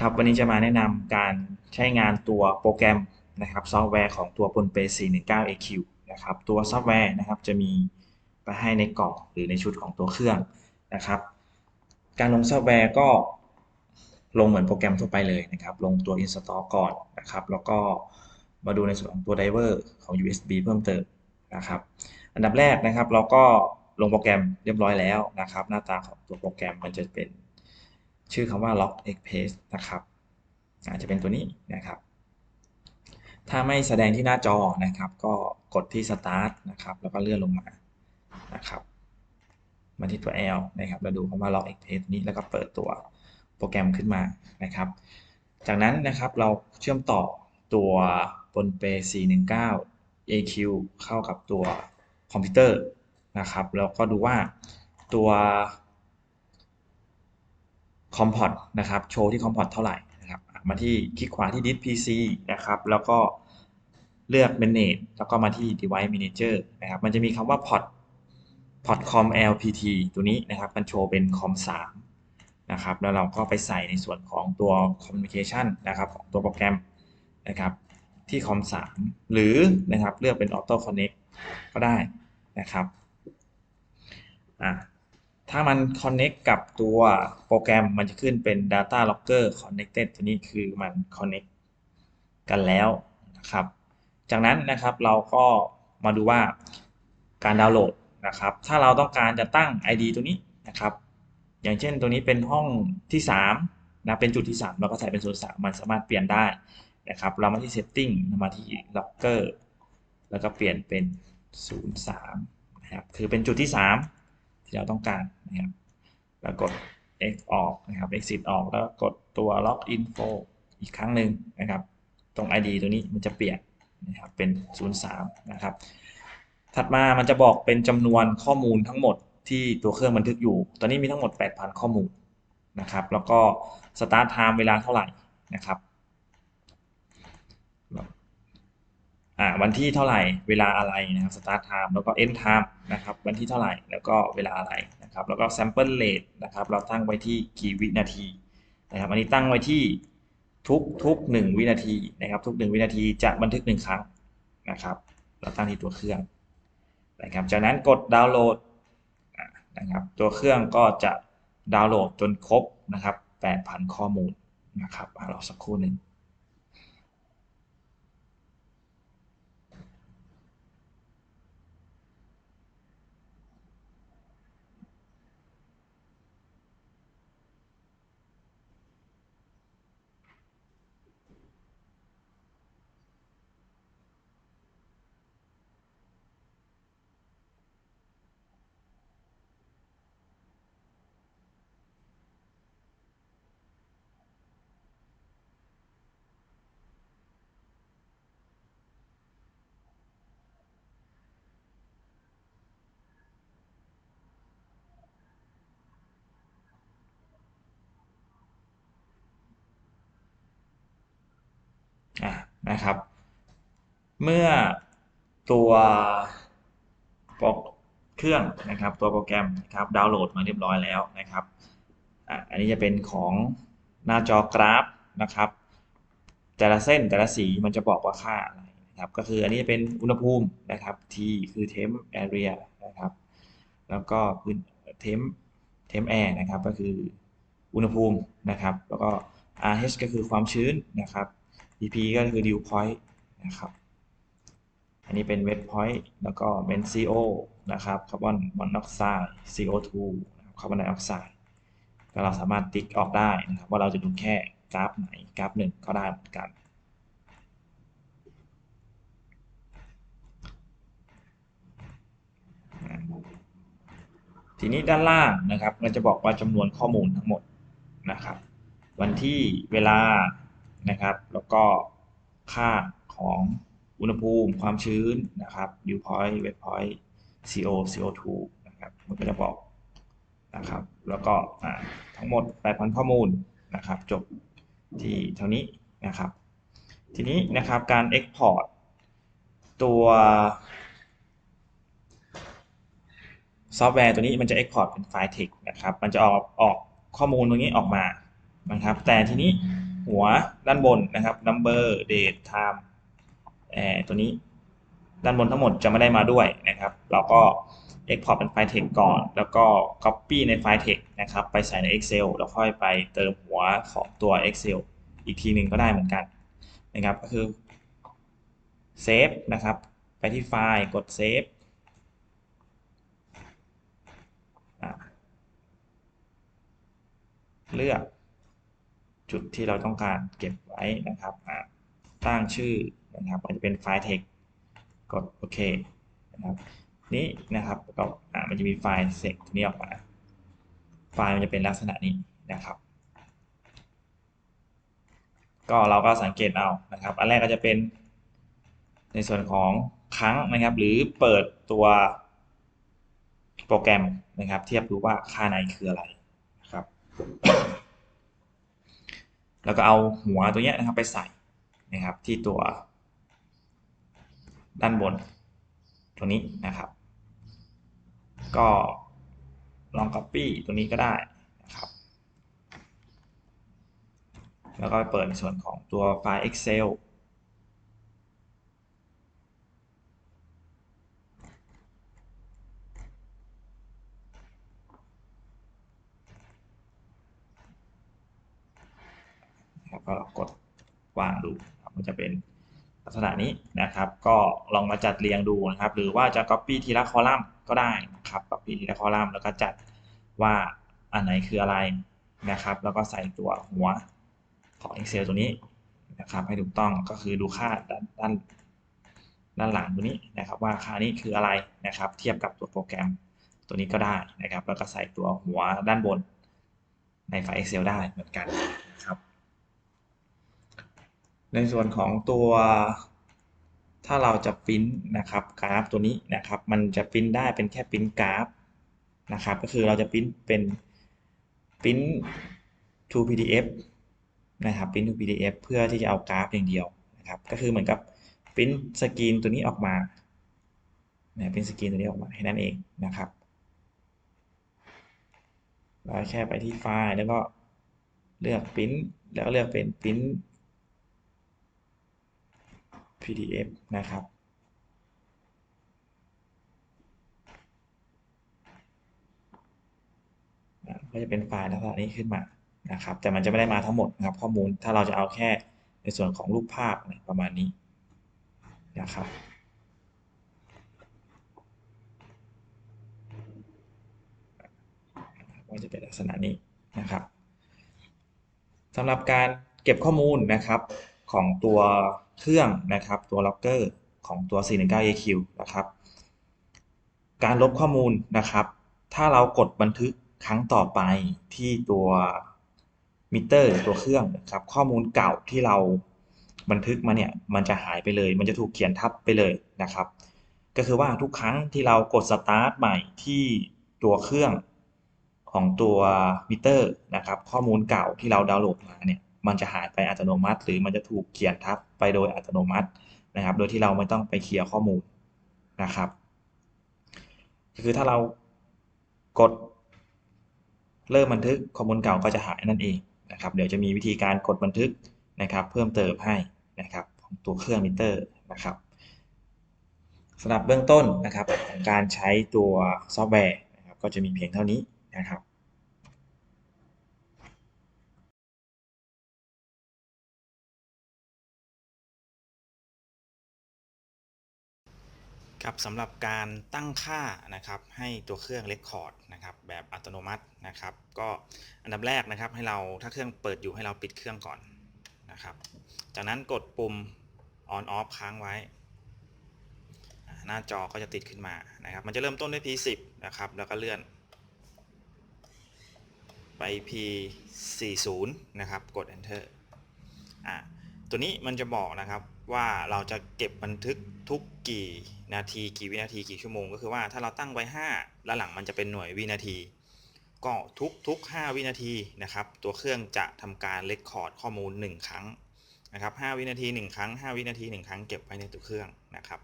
ครับวันนี้จะมาแนะนำการใช้งานตัวโปรแกรมนะครับซอฟต์แวร์ของตัวบนเป 419AQ นะครับตัวซอฟต์แวร์นะครับจะมีไปให้ในกล่องหรือในชุดของตัวเครื่องนะครับ การลงซอฟต์แวร์ก็ลงเหมือนโปรแกรมทั่วไปเลยนะครับ ลงตัว install ก่อนนะครับ แล้วก็มาดูในส่วนของตัวไดเวอร์ของ USB เพิ่มเติมนะครับ อันดับแรกนะครับเราก็ลงโปรแกรมเรียบร้อยแล้วนะครับ หน้าตาของตัวโปรแกรมมันจะเป็น ชื่อคำว่า log express นะครับ อาจจะเป็นตัวนี้นะครับ ถ้าไม่แสดงที่หน้าจอนะครับ ก็กดที่ start นะครับ แล้วก็เลื่อนลงมานะครับ มาที่ตัว L นะครับเราดูคำว่า log express นี้แล้วก็เปิดตัวโปรแกรมขึ้นมานะครับ จากนั้นนะครับเราเชื่อมต่อตัวบนเป419 AQ เข้ากับตัวคอมพิวเตอร์นะครับ แล้วก็ดูว่าตัว คอมพอร์ตนะครับโชว์ที่คอมพอร์ตเท่าไหร่นะครับมาที่คลิกขวาที่ Disk PC นะครับแล้วก็เลือก Manage แล้วก็มาที่ Device Manager นะครับมันจะมีคำว่า Port Port Com LPT ตัวนี้นะครับมันโชว์เป็น Com 3นะครับแล้วเราก็ไปใส่ในส่วนของตัว Communication นะครับของตัวโปรแกรมนะครับที่ Com 3หรือนะครับเลือกเป็น Auto Connect ก็ได้นะครับอ่า ถ้ามัน connect กับตัวโปรแกรมมันจะขึ้นเป็น data logger connected ตัวนี้คือมัน connect กันแล้วนะครับ จากนั้นนะครับเราก็มาดูว่าการดาวน์โหลดนะครับ ถ้าเราต้องการจะตั้ง ID ตัวนี้นะครับ อย่างเช่นตัวนี้เป็นห้องที่3นะเป็นจุดที่ 3 เราก็ใส่เป็นโซน3มันสามารถเปลี่ยนได้นะครับ เรามาที่ setting มาที่ logger แล้วก็เปลี่ยนเป็น 03นะครับคือเป็นจุดที่ 3 ที่เราต้องการนะครับ แล้วกด X ออกนะครับ exit ออกแล้วกดตัว log info อีกครั้งหนึ่งนะครับ ตรง ID ตัวนี้มันจะเปลี่ยนนะครับเป็น 03 นะครับ ถัดมามันจะบอกเป็นจำนวนข้อมูลทั้งหมดที่ตัวเครื่องบันทึกอยู่ ตอนนี้มีทั้งหมด 8,000 ข้อมูลนะครับ แล้วก็ start time เวลาเท่าไหร่นะครับอ่า วันที่เท่าไหร่เวลาอะไรนะครับ start time แล้วก็ end time นะครับวันที่เท่าไหร่แล้วก็เวลาอะไรนะครับแล้วก็ sample rate นะครับเราตั้งไว้ที่กี่วินาทีนะครับอันนี้ตั้งไว้ที่ทุกทุกหนึ่งวินาทีนะครับทุกหนึ่งวินาทีจะบันทึกหนึ่งครั้งนะครับเราตั้งที่ตัวเครื่องนะครับจากนั้นกดดาวน์โหลดนะครับตัวเครื่องก็จะดาวน์โหลดจนครบนะครับ8,000 ข้อมูลนะครับเราสักครู่หนึ่ง นะครับ เมื่อตัวเครื่องนะครับ ตัวโปรแกรมนะครับดาวน์โหลดมาเรียบร้อยแล้วนะครับอันนี้จะเป็นของหน้าจอกราฟนะครับ แต่ละเส้นแต่ละสีมันจะบอกว่าค่าอะไรนะครับ ก็คืออันนี้เป็นอุณหภูมินะครับ T คือ temp area นะครับ แล้วก็พื้น temp temp air นะครับ ก็คืออุณหภูมินะครับ แล้วก็ RH ก็คือความชื้นนะครับ EP ก็คือ dew point นะครับ อันนี้เป็น wet point แล้วก็เป็น CO นะครับคาร์บอนมอนอกไซด์ CO2 คาร์บอนไดออกไซด์ก็เราสามารถติ๊กออกได้นะครับว่าเราจะดูแค่กราฟไหนกราฟหนึ่งก็ได้เหมือนกันทีนี้ด้านล่างนะครับมันจะบอกว่าจำนวนข้อมูลทั้งหมดนะครับ วันที่เวลา นะครับ แล้วก็ค่าของอุณหภูมิ ความชื้นนะครับ dew point wet point CO CO2 นะครับ มันก็จะบอกนะครับ แล้วก็ทั้งหมด 8,000 ข้อมูลนะครับ จบที่เท่านี้นะครับ ทีนี้นะครับการ Export ตัวซอฟต์แวร์ตัวนี้มันจะ Export เป็นไฟล์ text นะครับ มันจะออกออกข้อมูลตรงนี้ออกมานะครับ แต่ทีนี้ หัวด้านบนนะครับ number date time เอ่อตัวนี้ด้านบนทั้งหมดจะไม่ได้มาด้วยนะครับ เราก็ export เป็นไฟล์ text ก่อน แล้วก็ copy ในไฟล์ text นะครับ ไปใส่ใน Excel แล้วค่อยไปเติมหัวของตัว Excel อีกทีหนึ่งก็ได้เหมือนกันนะครับ ก็คือ save นะครับ ไปที่ไฟล์กด save เลือก จุดที่เราต้องการเก็บไว้นะครับตั้งชื่อนะครับมันจะเป็นไฟล์ text กดโอเคนะครับนี้นะครับก็อะมันจะมีไฟล์ text นี้ออกมาไฟล์มันจะเป็นลักษณะนี้นะครับ ก็เราก็สังเกตเอานะครับ อันแรกก็จะเป็นในส่วนของครั้งนะครับ หรือเปิดตัวโปรแกรมนะครับ เทียบดูว่าค่าในคืออะไรนะครับ แล้วก็เอาหัวตัวเนี้ยนะครับไปใส่นะครับที่ตัว ด้านบนตัวนี้นะครับ ก็ลอง Copy ตัวนี้ก็ได้นะครับ แล้วก็ไปเปิดในส่วนของตัวไฟล์ Excel ก็กดวางดูครับมันจะเป็นลักษณะนี้นะครับ ก็ลองมาจัดเรียงดูนะครับ หรือว่าจะ Copy ทีละคอลัมน์ก็ได้นะครับ Copy ทีละคอลัมน์แล้วก็จัดว่าอันไหนคืออะไรนะครับ แล้วก็ใส่ตัวหัวของ Excel ตัวนี้นะครับ ให้ถูกต้องก็คือดูค่าด้านด้านด้านหลังตัวนี้นะครับ ว่าค่านี้คืออะไรนะครับ เทียบกับตัวโปรแกรมตัวนี้ก็ได้นะครับ แล้วก็ใส่ตัวหัวด้านบนในไฟล์ Excel ได้เหมือนกันนะครับ ในส่วนของตัวถ้าเราจะปริ้นนะครับกราฟตัวนี้นะครับ มันจะปริ้นได้เป็นแค่ปริ้นกราฟนะครับ ก็คือเราจะปริ้นเป็นปริ้น to PDF นะครับปริ้น to PDF เพื่อที่จะเอากราฟอย่างเดียวนะครับ ก็คือเหมือนกับปริ้นสกรีนตัวนี้ออกมาเนี่ยปริ้นสกรีนตัวนี้ออกมาให้นั่นเองนะครับเราแค่ไปที่ไฟล์แล้วก็เลือกปริ้นแล้วก็เลือกเป็นปริ้น PDF นะครับ ก็จะเป็นไฟล์ลักษณะนี้ขึ้นมานะครับ แต่มันจะไม่ได้มาทั้งหมดนะครับ ข้อมูลถ้าเราจะเอาแค่ในส่วนของรูปภาพประมาณนี้นะครับก็จะเป็นลักษณะนี้นะครับสำหรับการเก็บข้อมูลนะครับของตัว เครื่องนะครับตัวล็อกเกอร์ของตัว 419AQ นะครับ การลบข้อมูลนะครับ ถ้าเรากดบันทึกครั้งต่อไปที่ตัวมิเตอร์ตัวเครื่องนะครับ ข้อมูลเก่าที่เราบันทึกมาเนี่ยมันจะหายไปเลย มันจะถูกเขียนทับไปเลยนะครับ ก็คือว่าทุกครั้งที่เรากดสตาร์ทใหม่ที่ตัวเครื่องของตัวมิเตอร์นะครับ ข้อมูลเก่าที่เราดาวน์โหลดมาเนี่ย มันจะหายไปอัตโนมัติ หรือมันจะถูกเขียนทับไปโดยอัตโนมัตินะครับ โดยที่เราไม่ต้องไปเคลียร์ข้อมูลนะครับ คือถ้าเรากดเริ่มบันทึกข้อมูลเก่าก็จะหายนั่นเองนะครับ เดี๋ยวจะมีวิธีการกดบันทึกนะครับ เพิ่มเติมให้นะครับของตัวเครื่องมิเตอร์นะครับสำหรับเบื้องต้นนะครับของการใช้ตัวซอฟต์แวร์นะครับก็จะมีเพียงเท่านี้นะครับ ครับสำหรับการตั้งค่านะครับให้ตัวเครื่องเรคคอร์ดนะครับแบบอัตโนมัตินะครับ ก็อันดับแรกนะครับให้เราถ้าเครื่องเปิดอยู่ให้เราปิดเครื่องก่อนนะครับ จากนั้นกดปุ่ม on off ค้างไว้ หน้าจอก็จะติดขึ้นมานะครับ มันจะเริ่มต้นด้วย P10 นะครับ แล้วก็เลื่อน ไป P40 นะครับ กด enter อ่า ตัวนี้มันจะบอกนะครับว่าเราจะเก็บบันทึกทุกกี่นาที กี่วินาทีกี่ชั่วโมง ก็คือว่าถ้าเราตั้งไว้ 5 แล้วหลังมันจะเป็นหน่วยวินาที ก็ทุกทุก5วินาทีนะครับตัวเครื่องจะทำการเลคคอร์ดข้อมูล 1 ครั้งนะครับ5วินาที 1 ครั้ง 5 วินาที 1 ครั้งเก็บไว้ในตัวเครื่องนะครับ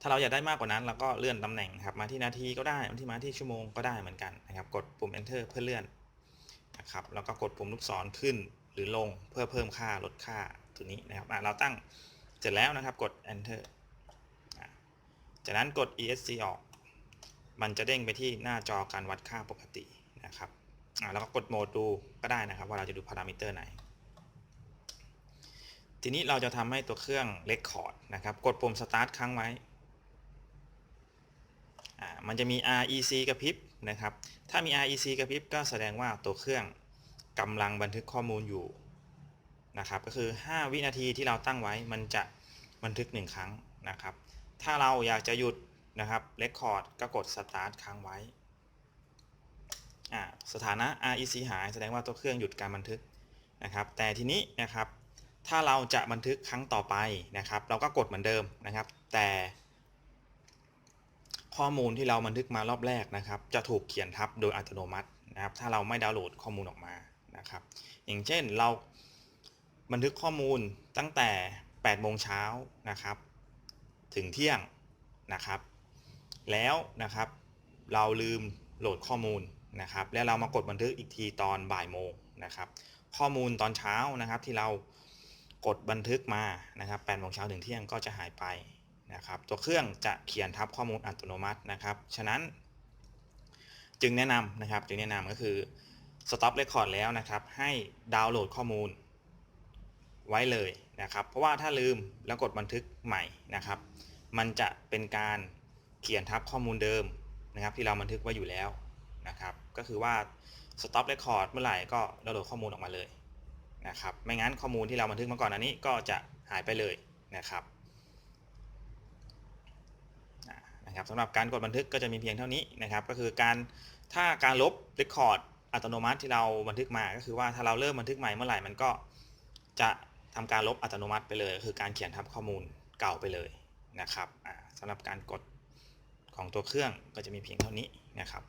ถ้าเราอยากได้มากกว่านั้นเราก็เลื่อนตำแหน่งครับมาที่นาทีก็ได้มาที่มาที่ชั่วโมงก็ได้เหมือนกันนะครับกดปุ่ม enter เพื่อเลื่อนนะครับแล้วก็กดปุ่มลูกศรขึ้น หรือลงเพื่อเพิ่มค่าลดค่าตัวนี้นะครับเราตั้งเสร็จแล้วนะครับกด enter จากนั้นกด esc ออก มันจะเด้งไปที่หน้าจอการวัดค่าปกตินะครับแล้วก็กดโหมดดูก็ได้นะครับ ว่าเราจะดูพารามิเตอร์ไหน ทีนี้เราจะทำให้ตัวเครื่องเลคคอร์ดนะครับ กดปุ่ม start ครั้งไว้มันจะมี REC กระพริบนะครับ ถ้ามี REC กระพริบก็แสดงว่าตัวเครื่อง กำลังบันทึกข้อมูลอยู่นะครับ ก็คือ 5 วินาทีที่เราตั้งไว้มันจะบันทึก 1 ครั้งนะครับ ถ้าเราอยากจะหยุดนะครับเลคคอร์ดก็กด start ค้างไว้อ่าสถานะ REC หายแสดงว่าตัวเครื่องหยุดการบันทึกนะครับ แต่ทีนี้นะครับถ้าเราจะบันทึกครั้งต่อไปนะครับ เราก็กดเหมือนเดิมนะครับ แต่ข้อมูลที่เราบันทึกมารอบแรกนะครับ จะถูกเขียนทับโดยอัตโนมัตินะครับ ถ้าเราไม่ดาวน์โหลดข้อมูลออกมา นะครับ อย่างเช่นเราบันทึกข้อมูลตั้งแต่ 8 โมงเช้านะครับ ถึงเที่ยงนะครับ แล้วนะครับเราลืมโหลดข้อมูลนะครับ แล้วเรามากดบันทึกอีกทีตอนบ่ายโมงนะครับ ข้อมูลตอนเช้านะครับที่เรากดบันทึกมานะครับ8โมงเช้าถึงเที่ยงก็จะหายไปนะครับ ตัวเครื่องจะเขียนทับข้อมูลอัตโนมัตินะครับ ฉะนั้น จึงแนะนำนะครับ จึงแนะนำก็คือ stop record แล้วนะครับ ให้ดาวน์โหลดข้อมูลไว้เลยนะครับ เพราะว่าถ้าลืมแล้วกดบันทึกใหม่นะครับ มันจะเป็นการเขียนทับข้อมูลเดิมนะครับ ที่เราบันทึกไว้อยู่แล้วนะครับ ก็คือว่า stop record เมื่อไหร่ก็ดาวน์โหลดข้อมูลออกมาเลยนะครับ ไม่งั้นข้อมูลที่เราบันทึกมาก่อนอันนี้ก็จะหายไปเลยนะครับนะครับสำหรับการกดบันทึกก็จะมีเพียงเท่านี้นะครับ ก็คือการถ้าการลบ record อัตโนมัติที่เราบันทึกมาก็คือว่าถ้าเราเริ่มบันทึกใหม่เมื่อไหร่มันก็จะทำการลบอัตโนมัติไปเลยก็คือการเขียนทับข้อมูลเก่าไปเลยนะครับสำสำหรับการกดของตัวเครื่องก็จะมีเพียงเท่านี้นะครับ